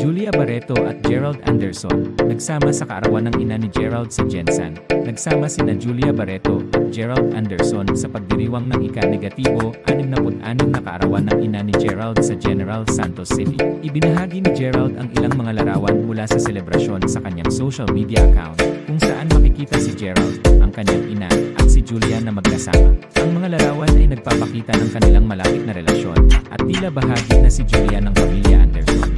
Julia Barreto at Gerald Anderson, nagsama sa kaarawan ng ina ni Gerald sa Jensen. Nagsama sina Julia Barreto at Gerald Anderson sa pagdiriwang ng ika-negatibo 66 na kaarawan ng ina ni Gerald sa General Santos City. Ibinahagi ni Gerald ang ilang mga larawan mula sa selebrasyon sa kanyang social media account, kung saan makikita si Gerald, ang kanyang ina, at si Julia na magkasama. Ang mga larawan ay nagpapakita ng kanilang malapit na relasyon, at tila bahagi na si Julia ng pamilya Anderson.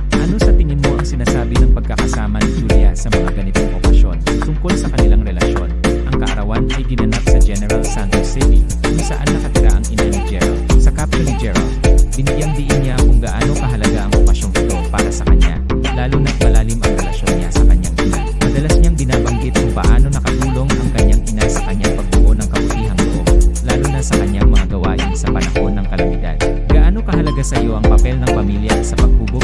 Sinasabi ng pagkakasama ni Julia sa mga ganitong okasyon tungkol sa kanilang relasyon? Ang kaarawan ay ginanap sa General Santos City, kung saan nakatira ang ina ni Gerald. Sa caption ni Gerald, binigyang diin niya kung gaano kahalaga ang okasyong ito para sa kanya, lalo na't malalim ang relasyon niya sa kanyang ina. Madalas niyang binabanggit kung paano nakatulong ang kanyang ina sa kanyang pagbuo ng kabutihang loob, lalo na sa kanyang mga gawain sa panahon ng kalamidad. Gaano kahalaga sa iyo ang papel ng pamilya sa paghubog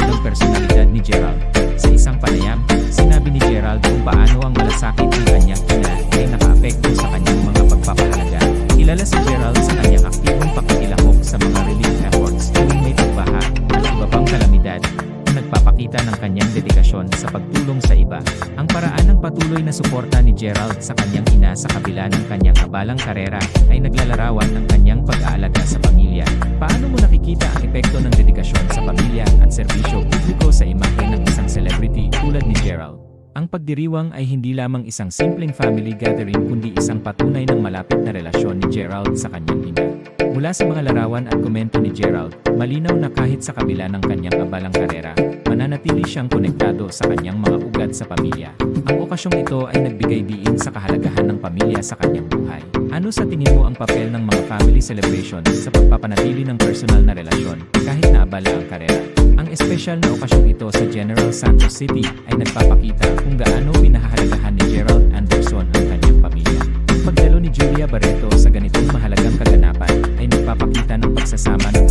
ang malasakit ng kanyang ina ay nakaapekto sa kanyang mga pagpapahalaga. Kilala si Gerald sa kanyang aktibong pakikilahok sa mga relief efforts tuwing may pagbaha at iba pang kalamidad nagpapakita ng kanyang dedikasyon sa pagtulong sa iba. Ang paraan ng patuloy na suporta ni Gerald sa kanyang ina sa kabila ng kanyang abalang karera ay naglalarawan ng kanyang pag-aalaga sa pamilya. Paano mo nakikita ang epekto ng dedikasyon sa pamilya at serbisyo publiko sa imahe ng isang celebrity tulad ni Gerald? Ang pagdiriwang ay hindi lamang isang simpleng family gathering kundi isang patunay ng malapit na relasyon ni Gerald sa kanyang ina. Mula sa mga larawan at komento ni Gerald, malinaw na kahit sa kabila ng kanyang abalang karera, mananatili siyang konektado sa kanyang mga ugat sa pamilya. Ang okasyong ito ay nagbigay diin sa kahalagahan ng pamilya sa kanyang buhay. Ano sa tingin mo ang papel ng mga family celebration sa pagpapanatili ng personal na relasyon kahit na abala ang karera? Ang espesyal na okasyong ito sa General Santos City ay nagpapakita kung gaano pinahahalagahan ni Gerald Anderson ang kanyang pamilya. Ang pagdalo ni Julia Barreto sa ganitong mahalagang kaganapan ay nagpapakita ng pagsasama ng